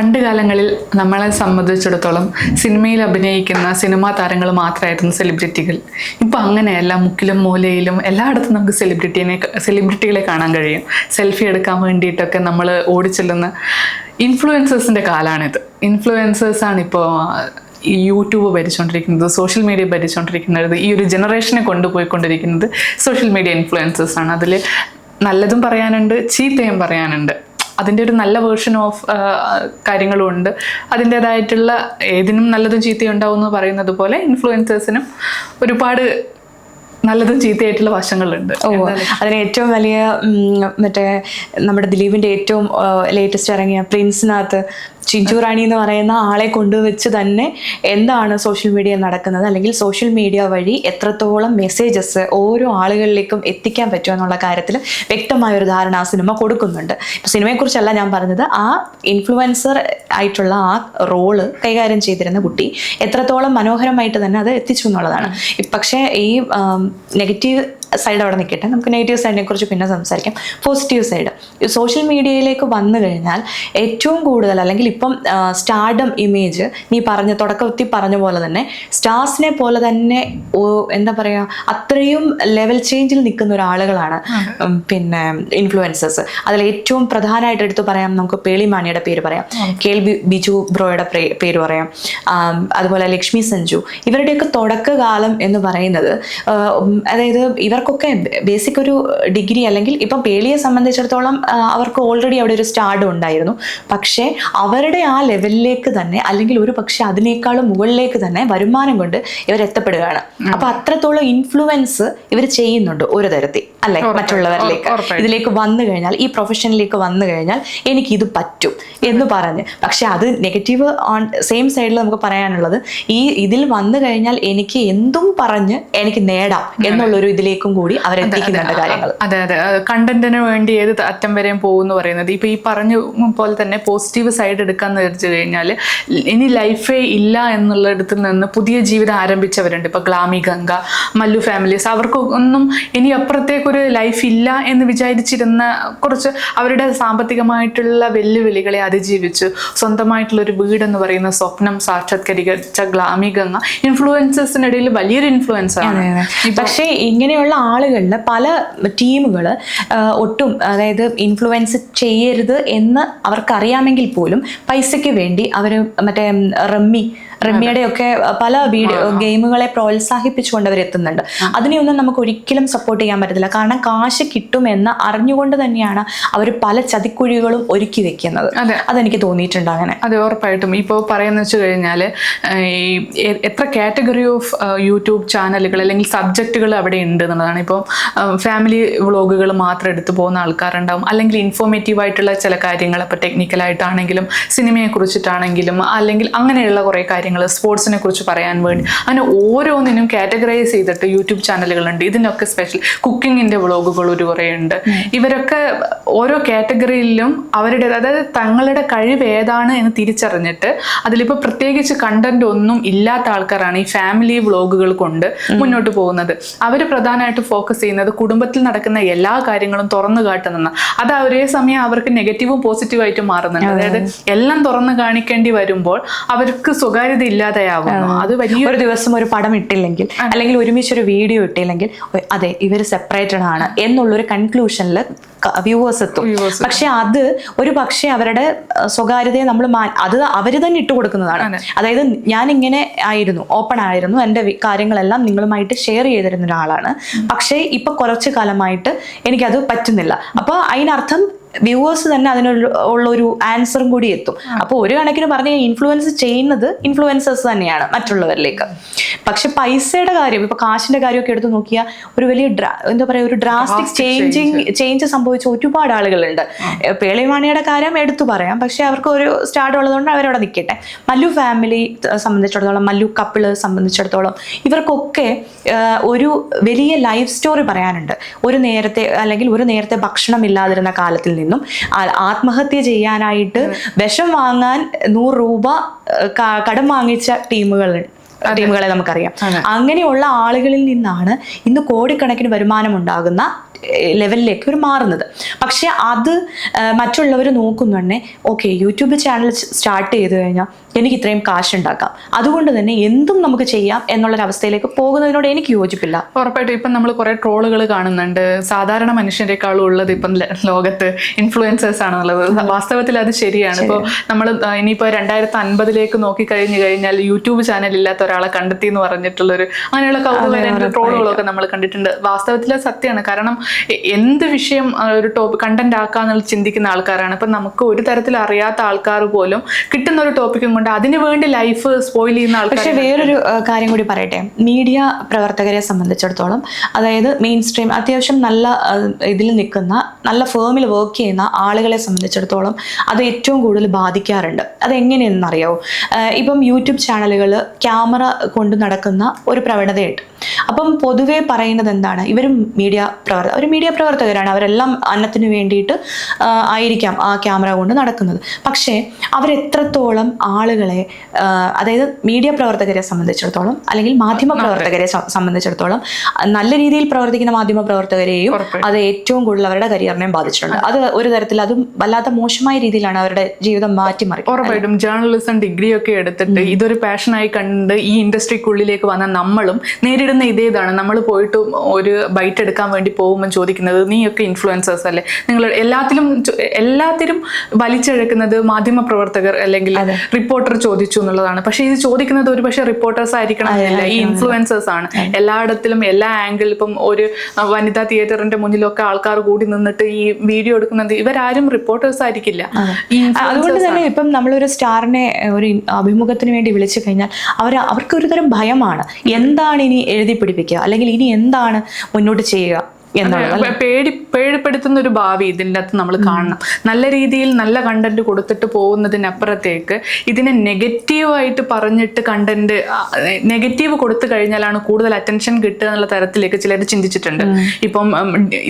പണ്ട് കാലങ്ങളിൽ നമ്മളെ സംബന്ധിച്ചിടത്തോളം സിനിമയിൽ അഭിനയിക്കുന്ന സിനിമാ താരങ്ങൾ മാത്രമായിരുന്നു സെലിബ്രിറ്റികൾ ഇപ്പം അങ്ങനെയല്ല മുക്കിലും മൂലയിലും എല്ലായിടത്തും നമുക്ക് സെലിബ്രിറ്റീനെ സെലിബ്രിറ്റികളെ കാണാൻ കഴിയും. സെൽഫി എടുക്കാൻ വേണ്ടിയിട്ടൊക്കെ നമ്മൾ ഓടിച്ചെല്ലുന്ന ഇൻഫ്ലുവൻസേഴ്സിന്റെ കാലമാണിത് ഇൻഫ്ലുവൻസേഴ്സാണ് ഇപ്പോൾ യൂട്യൂബ് ഭരിച്ചുകൊണ്ടിരിക്കുന്നത് സോഷ്യൽ മീഡിയ ഭരിച്ചുകൊണ്ടിരിക്കുന്നത് ഈ ഒരു ജനറേഷനെ കൊണ്ടുപോയിക്കൊണ്ടിരിക്കുന്നത് സോഷ്യൽ മീഡിയ ഇൻഫ്ലുവൻസേഴ്സാണ് അതിൽ നല്ലതും പറയാനുണ്ട് ചീത്തയും പറയാനുണ്ട്. അതിന്റെ ഒരു നല്ല വേർഷൻ ഓഫ് കാര്യങ്ങളും ഉണ്ട് അതിന്റെതായിട്ടുള്ള ഏതിനും നല്ലതും ചീത്തയും ഉണ്ടാവും എന്ന് പറയുന്നത് പോലെ ഇൻഫ്ലുവൻസേഴ്സിനും ഒരുപാട് നല്ലതും ചീത്തയായിട്ടുള്ള വശങ്ങളുണ്ട്. ഓ അതിന് ഏറ്റവും വലിയ മറ്റേ നമ്മുടെ ദിലീപിന്റെ ഏറ്റവും ലേറ്റസ്റ്റ് ഇറങ്ങിയ പ്രിൻസിനകത്ത് ചിഞ്ചു റാണി എന്ന് പറയുന്ന ആളെ കൊണ്ടുവച്ച് തന്നെ എന്താണ് സോഷ്യൽ മീഡിയ നടക്കുന്നത്? അല്ലെങ്കിൽ സോഷ്യൽ മീഡിയ വഴി എത്രത്തോളം മെസ്സേജസ് ഓരോ ആളുകളിലേക്കും എത്തിക്കാൻ പറ്റുമോ എന്നുള്ള കാര്യത്തിൽ വ്യക്തമായ ഒരു ധാരണ ആ സിനിമ കൊടുക്കുന്നുണ്ട്. സിനിമയെക്കുറിച്ചല്ല ഞാൻ പറഞ്ഞത്. ആ ഇൻഫ്ലുവൻസർ ആയിട്ടുള്ള ആ റോൾ കൈകാര്യം ചെയ്തിരുന്ന കുട്ടി എത്രത്തോളം മനോഹരമായിട്ട് തന്നെ അത് എത്തിച്ചു എന്നുള്ളതാണ്. പക്ഷേ ഈ നെഗറ്റീവ് സൈഡ് അവിടെ നിൽക്കട്ടെ നമുക്ക് നെഗറ്റീവ് സൈഡിനെ കുറിച്ച് പിന്നെ സംസാരിക്കാം. പോസിറ്റീവ് സൈഡ് സോഷ്യൽ മീഡിയയിലേക്ക് വന്നു കഴിഞ്ഞാൽ ഏറ്റവും കൂടുതൽ അല്ലെങ്കിൽ ഇപ്പം സ്റ്റാർഡം ഇമേജ് നീ പറഞ്ഞ തുടക്കത്തിൽ പറഞ്ഞ പോലെ തന്നെ സ്റ്റാർസിനെ പോലെ തന്നെ എന്താ പറയുക അത്രയും ലെവൽ ചേഞ്ചിൽ നിൽക്കുന്ന ഒരാളുകളാണ് പിന്നെ ഇൻഫ്ലുവൻസേഴ്സ് അതിൽ ഏറ്റവും പ്രധാനമായിട്ട് എടുത്തു പറയാം നമുക്ക് പേളിമാണിയുടെ പേര് പറയാം. കെ എൽ ബി- ബിജു ബ്രോയുടെ പേര് പറയാം. അതുപോലെ ലക്ഷ്മി സഞ്ജു. ഇവരുടെയൊക്കെ തുടക്കകാലം എന്ന് പറയുന്നത് അതായത് ഉം, അതായത് ഇവർക്കൊക്കെ ബേസിക് ഒരു ഡിഗ്രി അല്ലെങ്കിൽ ഇപ്പം പേളിയെ സംബന്ധിച്ചിടത്തോളം അവർക്ക് ഓൾറെഡി അവിടെ ഒരു സ്റ്റാർഡ് ഉണ്ടായിരുന്നു. പക്ഷേ അവരുടെ ആ ലെവലിലേക്ക് തന്നെ അല്ലെങ്കിൽ ഒരു പക്ഷേ അതിനേക്കാളും മുകളിലേക്ക് തന്നെ വരുമാനം കൊണ്ട് ഇവർ എത്തപ്പെടുകയാണ്. അപ്പൊ അത്രത്തോളം ഇൻഫ്ലുവൻസ് ഇവർ ചെയ്യുന്നുണ്ട് ഒരു തരത്തിൽ. അല്ലെ? മറ്റുള്ളവരിലേക്ക്. ഇതിലേക്ക് വന്നു കഴിഞ്ഞാൽ ഈ പ്രൊഫഷനിലേക്ക് വന്നു കഴിഞ്ഞാൽ എനിക്ക് ഇത് പറ്റും എന്ന് പറഞ്ഞ്. പക്ഷെ അത് നെഗറ്റീവ് ഓൺ സെയിം സൈഡിൽ നമുക്ക് പറയാനുള്ളത് ഈ ഇതിൽ വന്നു കഴിഞ്ഞാൽ എനിക്ക് എന്തും പറഞ്ഞ് എനിക്ക് നേടാം എന്നുള്ളൊരു ഇതിലേക്കും കൂടി അവരെത്തിക്കുന്നുണ്ട് കാര്യങ്ങൾ. അതെ അതെ. കണ്ടന്റിന് വേണ്ടി ഏത് അറ്റം വരെയും പോകുമെന്ന് പറയുന്നത്. ഇപ്പൊ ഈ പറഞ്ഞ പോലെ തന്നെ പോസിറ്റീവ് സൈഡ് എടുക്കാന്ന് വിചാരിച്ചു കഴിഞ്ഞാൽ ഇനി ലൈഫേ ഇല്ല എന്നുള്ളിടത്തിൽ നിന്ന് പുതിയ ജീവിതം ആരംഭിച്ചവരുണ്ട്. ഇപ്പൊ ഗ്ലാമി ഗംഗ മല്ലു ഫാമിലീസ് അവർക്കൊന്നും ഇനി അപ്പുറത്തേക്കൊരു ലൈഫ് ഇല്ല എന്ന് വിചാരിച്ചിരുന്ന കുറച്ച് അവരുടെ സാമ്പത്തികമായിട്ടുള്ള വെല്ലുവിളികളെ അതിജീവിച്ചു. സ്വന്തമായിട്ടുള്ളൊരു വീടെന്ന് വീട് എന്ന് പറയുന്ന സ്വപ്നം സാക്ഷാത്കരിച്ച ഗ്ലാമി ഗംഗ ഇൻഫ്ലുവൻസേഴ്സിനിടയിൽ വലിയൊരു ഇൻഫ്ലുവൻസ് ആണ്. പക്ഷേ ഇങ്ങനെയുള്ള ആളുകളിൽ പല ടീമുകൾ ഒട്ടും അതായത് ഇൻഫ്ലുവൻസ് ചെയ്യരുത് എന്ന് അവർക്കറിയാമെങ്കിൽ പോലും പൈസയ്ക്ക് വേണ്ടി അവർ മറ്റേ റമ്മി റമ്മിയുടെ ഒക്കെ പല വീഡിയോ ഗെയിമുകളെ പ്രോത്സാഹിപ്പിച്ചുകൊണ്ട് അവർ എത്തുന്നുണ്ട് അതിനെയൊന്നും നമുക്ക് ഒരിക്കലും സപ്പോർട്ട് ചെയ്യാൻ പറ്റത്തില്ല. കാരണം കാശ് കിട്ടുമെന്ന് അറിഞ്ഞുകൊണ്ട് തന്നെയാണ് അവർ പല ചതിക്കുഴികളും ഒരുക്കി വെക്കുന്നത്. അതെ. അതെനിക്ക് തോന്നിയിട്ടുണ്ട് അങ്ങനെ. അതെ ഉറപ്പായിട്ടും. ഇപ്പോൾ പറയുന്ന വെച്ച് കഴിഞ്ഞാൽ ഈ എത്ര കാറ്റഗറി ഓഫ് യൂട്യൂബ് ചാനലുകൾ അല്ലെങ്കിൽ സബ്ജക്റ്റുകൾ അവിടെ ഉണ്ട് എന്നുള്ളതാണ്. ഇപ്പോൾ ഫാമിലി വ്ളോഗുകൾ മാത്രം എടുത്തു പോകുന്ന ആൾക്കാരുണ്ടാവും. അല്ലെങ്കിൽ ഇൻഫോർമേറ്റീവ് ആയിട്ടുള്ള ചില കാര്യങ്ങൾ ഇപ്പോൾ ടെക്നിക്കലായിട്ടാണെങ്കിലും സിനിമയെ കുറിച്ചിട്ടാണെങ്കിലും അല്ലെങ്കിൽ അങ്ങനെയുള്ള കുറേ കാര്യങ്ങൾ സ്പോർട്സിനെ കുറിച്ച് പറയാൻ വേണ്ടി. അങ്ങനെ ഓരോന്നിനും കാറ്റഗറൈസ് ചെയ്തിട്ട് യൂട്യൂബ് ചാനലുകളുണ്ട് ഇതിനൊക്കെ സ്പെഷ്യൽ കുക്കിങ്ങിന്റെ വ്ളോഗുകൾ ഒരു കുറേ ഉണ്ട് ഇവരൊക്കെ ഓരോ കാറ്റഗറിയിലും അവരുടെ അതായത് തങ്ങളുടെ കഴിവ് ഏതാണ് എന്ന് തിരിച്ചറിഞ്ഞിട്ട് അതിലിപ്പോൾ പ്രത്യേകിച്ച് കണ്ടന്റ് ഒന്നും ഇല്ലാത്ത ആൾക്കാരാണ് ഈ ഫാമിലി വ്ളോഗുകൾ കൊണ്ട് മുന്നോട്ട് പോകുന്നത്. അവർ പ്രധാനമായിട്ട് ഫോക്കസ് ചെയ്യുന്നത് കുടുംബത്തിൽ നടക്കുന്ന എല്ലാ കാര്യങ്ങളും തുറന്നു കാട്ടുന്ന അത് ഒരേ സമയം അവർക്ക് നെഗറ്റീവും പോസിറ്റീവും ആയിട്ട് മാറുന്നുണ്ട്. അതായത് എല്ലാം തുറന്നു കാണിക്കേണ്ടി വരുമ്പോൾ അവർക്ക് സ്വകാര്യത ഇല്ലാതെയാവുന്നു. അത് വലിയ ഒരു ദിവസം ഒരു പടം ഇട്ടില്ലെങ്കിൽ അല്ലെങ്കിൽ ഒരുമിച്ച് ഒരു വീഡിയോ ഇട്ടില്ലെങ്കിൽ അതെ ഇവർ സെപ്പറേറ്റഡ് ആണ് എന്നുള്ളൊരു കൺക്ലൂഷനിൽ വ്യൂവേഴ്സ് എത്തും. പക്ഷെ അത് ഒരു പക്ഷെ അവരുടെ സ്വകാര്യതയെ നമ്മൾ അത് അവർ തന്നെ ഇട്ട് കൊടുക്കുന്നതാണ്. അതായത് ഞാൻ ഇങ്ങനെ ആയിരുന്നു ഓപ്പൺ ആയിരുന്നു എന്റെ കാര്യങ്ങളെല്ലാം നിങ്ങളുമായിട്ട് ഷെയർ ചെയ്തിരുന്ന ഒരാളാണ്. പക്ഷേ ഇപ്പൊ കുറച്ചു കാലമായിട്ട് എനിക്കത് പറ്റുന്നില്ല. അപ്പൊ അതിനർത്ഥം വ്യൂവേഴ്സ് തന്നെ അതിനുള്ള ഉള്ള ഒരു ആൻസറും കൂടി എത്തും. അപ്പോൾ ഒരു കണക്കിന് പറഞ്ഞ ഇൻഫ്ലുവൻസ് ചെയ്യുന്നത് ഇൻഫ്ലുവൻസേഴ്സ് തന്നെയാണ് മറ്റുള്ളവരിലേക്ക്. പക്ഷെ പൈസയുടെ കാര്യം ഇപ്പൊ കാശിന്റെ കാര്യമൊക്കെ എടുത്തു നോക്കിയാൽ ഒരു വലിയ എന്താ പറയാ ഒരു ഡ്രാസ്റ്റിക് ചേഞ്ചിങ് ചേഞ്ച് സംഭവിച്ച ഒരുപാട് ആളുകളുണ്ട്. പേളിമാണിയുടെ കാര്യം എടുത്തു പറയാം. പക്ഷെ അവർക്ക് ഒരു സ്റ്റാർട്ട് ഉള്ളതുകൊണ്ട് അവരവിടെ നിൽക്കട്ടെ മല്ലു ഫാമിലി സംബന്ധിച്ചിടത്തോളം മല്ലു കപ്പിൾ സംബന്ധിച്ചിടത്തോളം ഇവർക്കൊക്കെ ഒരു വലിയ ലൈഫ് സ്റ്റോറി പറയാനുണ്ട്. ഒരു നേരത്തെ അല്ലെങ്കിൽ ഒരു നേരത്തെ ഭക്ഷണം ഇല്ലാതിരുന്ന കാലത്തിൽ നിന്നും ആത്മഹത്യ ചെയ്യാനായിട്ട് വിഷം വാങ്ങാൻ നൂറ് രൂപ കടം വാങ്ങിച്ച ടീമുകൾ ടീമുകളെ നമുക്കറിയാം. അങ്ങനെയുള്ള ആളുകളിൽ നിന്നാണ് ഇന്ന് കോടിക്കണക്കിന് വരുമാനം ഉണ്ടാകുന്ന ലെവലിലേക്ക് ഒരു മാറുന്നത്. പക്ഷെ അത് മറ്റുള്ളവർ നോക്കുന്നുണ്ടെ ഓക്കെ യൂട്യൂബ് ചാനൽ സ്റ്റാർട്ട് ചെയ്ത് കഴിഞ്ഞാൽ എനിക്ക് ഇത്രയും കാശ് ഉണ്ടാക്കാം അതുകൊണ്ട് തന്നെ എന്തും നമുക്ക് ചെയ്യാം എന്നുള്ളൊരവസ്ഥയിലേക്ക് പോകുന്നതിനോട് എനിക്ക് യോജിപ്പില്ല. ഉറപ്പായിട്ടും ഇപ്പം നമ്മൾ കുറേ ട്രോളുകൾ കാണുന്നുണ്ട്. സാധാരണ മനുഷ്യരെക്കാളും ഉള്ളത് ഇപ്പം ലോകത്ത് ഇൻഫ്ലുവൻസേഴ്സ് ആണെന്നുള്ളത്. വാസ്തവത്തിൽ അത് ശരിയാണ്. ഇപ്പോൾ നമ്മൾ ഇനിയിപ്പോൾ രണ്ടായിരത്തി അൻപതിലേക്ക് നോക്കി കഴിഞ്ഞു കഴിഞ്ഞാൽ യൂട്യൂബ് ചാനൽ ഇല്ലാത്ത ഒരാളെ കണ്ടെത്തി എന്ന് പറഞ്ഞിട്ടുള്ളൊരു അങ്ങനെയുള്ള കൗതുക ട്രോളുകളൊക്കെ നമ്മൾ കണ്ടിട്ടുണ്ട്. വാസ്തവത്തിൽ സത്യമാണ്. കാരണം എന്ത് വിഷയം ഒരു ടോപ്പ് കണ്ടന്റ് ആക്കാന്നുള്ള ചിന്തിക്കുന്ന ആൾക്കാരാണ്. ഇപ്പം നമുക്ക് ഒരു തരത്തിൽ അറിയാത്ത ആൾക്കാർ പോലും കിട്ടുന്ന ഒരു ടോപ്പിക്കും കൊണ്ട് അതിനു വേണ്ടി ലൈഫ് സ്പോയിൽ ചെയ്യുന്ന ആൾക്കാർ പക്ഷേ വേറൊരു കാര്യം കൂടി പറയട്ടെ. മീഡിയ പ്രവർത്തകരെ സംബന്ധിച്ചിടത്തോളം അതായത് മെയിൻ സ്ട്രീം അത്യാവശ്യം നല്ല ഇതിൽ നിൽക്കുന്ന നല്ല ഫേമിൽ വർക്ക് ചെയ്യുന്ന ആളുകളെ സംബന്ധിച്ചിടത്തോളം അത് ഏറ്റവും കൂടുതൽ ബാധിക്കാറുണ്ട്. അത് എങ്ങനെയെന്നറിയാവോ ഇപ്പം യൂട്യൂബ് ചാനലുകൾ ക്യാമറ കൊണ്ട് നടക്കുന്ന ഒരു പ്രവണതയുണ്ട്. അപ്പം പൊതുവെ പറയുന്നത് എന്താണ് ഇവരും മീഡിയ പ്രവർത്തക ഒരു മീഡിയ പ്രവർത്തകരാണ്. അവരെല്ലാം അന്നത്തിന് വേണ്ടിയിട്ട് ആയിരിക്കാം ആ ക്യാമറ കൊണ്ട് നടക്കുന്നത്. പക്ഷേ അവരെത്രത്തോളം ആളുകളെ അതായത് മീഡിയ പ്രവർത്തകരെ സംബന്ധിച്ചിടത്തോളം അല്ലെങ്കിൽ മാധ്യമ പ്രവർത്തകരെ സംബന്ധിച്ചിടത്തോളം നല്ല രീതിയിൽ പ്രവർത്തിക്കുന്ന മാധ്യമ പ്രവർത്തകരെയും അത് ഏറ്റവും കൂടുതൽ അവരുടെ കരിയറിനെയും ബാധിച്ചിട്ടുണ്ട്. അത് ഒരു തരത്തിൽ അതും വല്ലാത്ത മോശമായ രീതിയിലാണ് അവരുടെ ജീവിതം മാറ്റിമറിക്കുന്നത്. ഉറപ്പായിട്ടും ജേർണലിസം ഡിഗ്രി ഒക്കെ എടുത്തിട്ട് ഇതൊരു പാഷനായി കണ്ട് ഈ ഇൻഡസ്ട്രിക്കുള്ളിലേക്ക് വന്ന നമ്മളും നേരിടുന്ന ഇതേതാണ് നമ്മൾ പോയിട്ട് ഒരു ബൈറ്റ് എടുക്കാൻ വേണ്ടി പോകുമ്പോൾ ചോദിക്കുന്നത് നീയൊക്കെ ഇൻഫ്ലുവൻസേഴ്സ് അല്ലേ? നിങ്ങൾ എല്ലാത്തിലും എല്ലാത്തിലും വലിച്ചിഴക്കുന്നത് മാധ്യമ പ്രവർത്തകർ അല്ലെങ്കിൽ റിപ്പോർട്ടർ ചോദിച്ചു എന്നുള്ളതാണ്. പക്ഷേ ഇത് ചോദിക്കുന്നത് ഒരു പക്ഷേ റിപ്പോർട്ടേഴ്സ് ആയിരിക്കണം എന്നില്ല ഈ ഇൻഫ്ലുവൻസേഴ്സ് ആണ്. എല്ലായിടത്തിലും എല്ലാ ആംഗിൾ ഇപ്പം ഒരു വനിതാ തിയേറ്ററിന്റെ മുന്നിലൊക്കെ ആൾക്കാർ കൂടി നിന്നിട്ട് ഈ വീഡിയോ എടുക്കുന്നത് ഇവരാരും റിപ്പോർട്ടേഴ്സ് ആയിരിക്കില്ല. അതുകൊണ്ട് തന്നെ ഇപ്പം നമ്മളൊരു സ്റ്റാറിനെ ഒരു അഭിമുഖത്തിന് വേണ്ടി വിളിച്ചു കഴിഞ്ഞാൽ അവർ അവർക്ക് ഒരുതരം ഭയമാണ്. എന്താണ് ഇനി എഴുതി പിടിപ്പിക്കുക അല്ലെങ്കിൽ ഇനി എന്താണ് മുന്നോട്ട് ചെയ്യുക? പേടി പേടിപ്പെടുത്തുന്ന ഒരു ഭാവി ഇതിന്റെ അകത്ത് നമ്മൾ കാണണം. നല്ല രീതിയിൽ നല്ല കണ്ടന്റ് കൊടുത്തിട്ട് പോകുന്നതിനപ്പുറത്തേക്ക് ഇതിനെ നെഗറ്റീവായിട്ട് പറഞ്ഞിട്ട് കണ്ടന്റ് നെഗറ്റീവ് കൊടുത്തു കഴിഞ്ഞാലാണ് കൂടുതൽ അറ്റൻഷൻ കിട്ടുക എന്നുള്ള തരത്തിലേക്ക് ചിലർ ചിന്തിച്ചിട്ടുണ്ട്. ഇപ്പം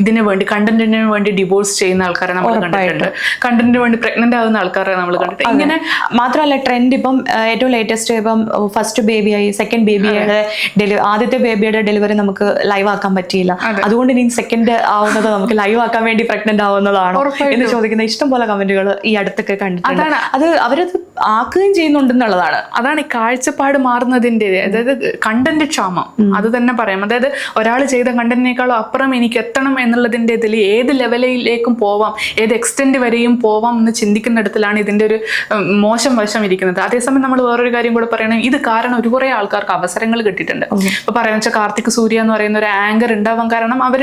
ഇതിന് വേണ്ടി കണ്ടന്റിന് വേണ്ടി ഡിവോഴ്സ് ചെയ്യുന്ന ആൾക്കാരെ നമ്മൾ കണ്ടിട്ടുണ്ട്. കണ്ടന്റിന് വേണ്ടി പ്രഗ്നന്റ് ആകുന്ന ആൾക്കാരെ നമ്മൾ കണ്ടിട്ടുണ്ട്. ഇങ്ങനെ മാത്രമല്ല ട്രെൻഡ് ഇപ്പം ഏറ്റവും ലേറ്റസ്റ്റ് ഇപ്പം ഫസ്റ്റ് ബേബിയായി സെക്കൻഡ് ബേബിയുടെ ഡെലിവറി ആദ്യത്തെ ബേബിയുടെ ഡെലിവറി നമുക്ക് ലൈവ് ആക്കാൻ പറ്റിയില്ല. അതുകൊണ്ട് ഇനി സെക്കൻഡ് ആവുന്നത് നമുക്ക് ലൈവ് ആക്കാൻ വേണ്ടി പ്രഗ്നന്റ് ആവുന്നതാണോ എന്ന് ചോദിക്കുന്ന ഇഷ്ടം പോലെ കമന്റുകൾ ഈ അടുത്തൊക്കെ കണ്ടിട്ടുണ്ട്. അത് അവരത് ആക്കുകയും ചെയ്യുന്നുണ്ടെന്നുള്ളതാണ്. അതാണ് ഈ കാഴ്ചപ്പാട് മാറുന്നതിന്റെ അതായത് കണ്ടന്റ് ക്ഷാമം. അത് തന്നെ പറയാം. അതായത് ഒരാൾ ചെയ്ത കണ്ടന്റിനേക്കാളും അപ്പുറം എനിക്ക് എത്തണം എന്നുള്ളതിന്റെ ഇതിൽ ഏത് ലെവലിലേക്കും പോവാം ഏത് എക്സ്റ്റെന്റ് വരെയും പോവാം എന്ന് ചിന്തിക്കുന്നിടത്തിലാണ് ഇതിന്റെ ഒരു മോശം വശം ഇരിക്കുന്നത്. അതേസമയം നമ്മൾ വേറൊരു കാര്യം കൂടെ പറയണം ഇത് കാരണം ഒരു കുറേ ആൾക്കാർക്ക് അവസരങ്ങൾ കിട്ടിയിട്ടുണ്ട്. ഇപ്പൊ പറയുന്ന വെച്ചാൽ കാർത്തിക് സൂര്യ എന്ന് പറയുന്ന ഒരു ആങ്കർ ഉണ്ടാവാൻ കാരണം അവർ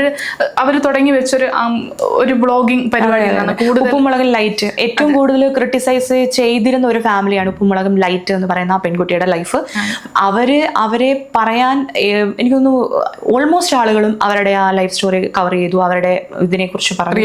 അവർ തുടങ്ങി വെച്ചൊരു ആം, ഒരു ബ്ലോഗിങ് പരിപാടിയാണ് കൂടുതൽ ഉപ്പുമുളകം ലൈറ്റ് ഏറ്റവും കൂടുതൽ ക്രിട്ടിസൈസ് ചെയ്തിരുന്ന ഒരു ഫാമിലിയാണ് ഉപ്പുമുളകം ലൈറ്റ് എന്ന് പറയുന്ന ആ പെൺകുട്ടിയുടെ ലൈഫ് അവർ അവരെ പറയാൻ എനിക്കൊന്നു ഓൾമോസ്റ്റ് ആളുകളും അവരുടെ ആ ലൈഫ് സ്റ്റോറി കവർ ചെയ്തു. അവരുടെ ഇതിനെ കുറിച്ച് പറഞ്ഞു.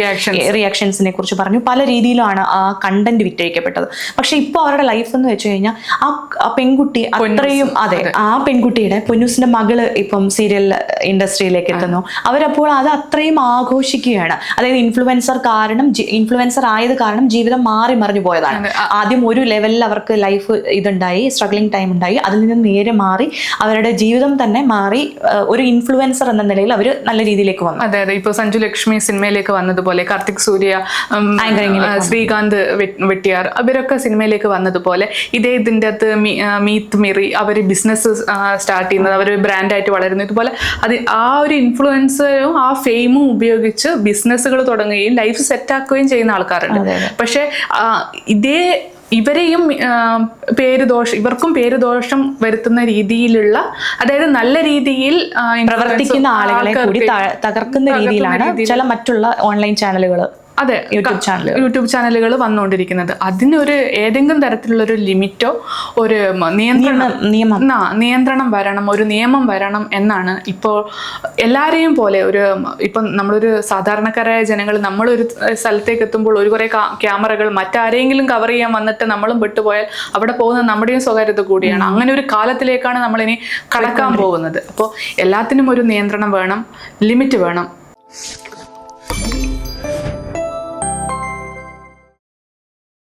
റിയാക്ഷൻസിനെ കുറിച്ച് പറഞ്ഞു. പല രീതിയിലാണ് ആ കണ്ടന്റ് വിറ്റഴിക്കപ്പെട്ടത്. പക്ഷെ ഇപ്പൊ അവരുടെ ലൈഫ് എന്ന് വെച്ച് കഴിഞ്ഞാൽ ആ ആ പെൺകുട്ടി അത്രയും അതെ ആ പെൺകുട്ടിയുടെ പൊന്നൂസിന്റെ മകൾ ഇപ്പം സീരിയൽ ഇൻഡസ്ട്രിയിലേക്ക് എത്തുന്നു. അവരപ്പോൾ അത് അത്രയും ആഘോഷിക്കുകയാണ്. അതായത് ഇൻഫ്ലുവൻസർ കാരണം ഇൻഫ്ലുവൻസർ ആയത് കാരണം ജീവിതം മാറി മറിഞ്ഞു പോയതാണ്. ആദ്യം ഒരു ലെവലിൽ അവർക്ക് ലൈഫ് ഇതുണ്ടായി സ്ട്രഗ്ലിംഗ് ടൈം ഉണ്ടായി. അതിൽ നിന്ന് നേരെ മാറി അവരുടെ ജീവിതം തന്നെ മാറി ഒരു ഇൻഫ്ലുവൻസർ എന്ന നിലയിൽ അവർ നല്ല രീതിയിലേക്ക് വന്നു. അതെ അതെ. ഇപ്പൊ സഞ്ജു ലക്ഷ്മി സിനിമയിലേക്ക് വന്നതുപോലെ കാർത്തിക് സൂര്യ ശ്രീകാന്ത് വെട്ടിയാർ അവരൊക്കെ സിനിമയിലേക്ക് വന്നതുപോലെ ഇതേ ഇതിന്റെ അകത്ത് മീത്ത് മിറി അവർ ബിസിനസ് സ്റ്റാർട്ട് ചെയ്യുന്നത് അവർ ബ്രാൻഡായിട്ട് വളരുന്നു ഇതുപോലെ അത് ആ ഒരു ഇൻഫ്ലുവൻസറും ആ ഫെയിമും ഉപയോഗിച്ച് ബിസിനസ്സുകൾ തുടങ്ങുകയും ലൈഫ് സെറ്റാക്കുകയും ചെയ്യുന്ന ആൾക്കാരുണ്ട്. പക്ഷെ ഇതേ ഇവരെയും പേര് ദോഷം ഇവർക്കും പേര് ദോഷം വരുത്തുന്ന രീതിയിലുള്ള അതായത് നല്ല രീതിയിൽ പ്രവർത്തിക്കുന്ന ആളുകളെ കൂടി തകർക്കുന്ന രീതിയിലാണ് ചില മറ്റുള്ള ഓൺലൈൻ ചാനലുകൾ അതെ യൂട്യൂബ് ചാനലുകൾ. യൂട്യൂബ് ചാനലുകൾ വന്നുകൊണ്ടിരിക്കുന്നത്. അതിനൊരു ഏതെങ്കിലും തരത്തിലുള്ള ഒരു ലിമിറ്റോ ഒരു നിയന്ത്രണം നിയമം നിയന്ത്രണം വരണം ഒരു നിയമം വരണം എന്നാണ് ഇപ്പോൾ എല്ലാവരെയും പോലെ ഒരു ഇപ്പം നമ്മളൊരു സാധാരണക്കാരായ ജനങ്ങൾ നമ്മളൊരു സ്ഥലത്തേക്ക് എത്തുമ്പോൾ ഒരു കുറേ ക്യാമറകൾ മറ്റാരെങ്കിലും കവർ ചെയ്യാൻ വന്നിട്ട് നമ്മളും വിട്ടുപോയാൽ അവിടെ പോകുന്ന നമ്മുടെയും സ്വകാര്യത കൂടിയാണ്. അങ്ങനെ ഒരു കാലത്തിലേക്കാണ് നമ്മളിനി കടക്കാൻ പോകുന്നത്. അപ്പോൾ എല്ലാത്തിനും ഒരു നിയന്ത്രണം വേണം ലിമിറ്റ് വേണം.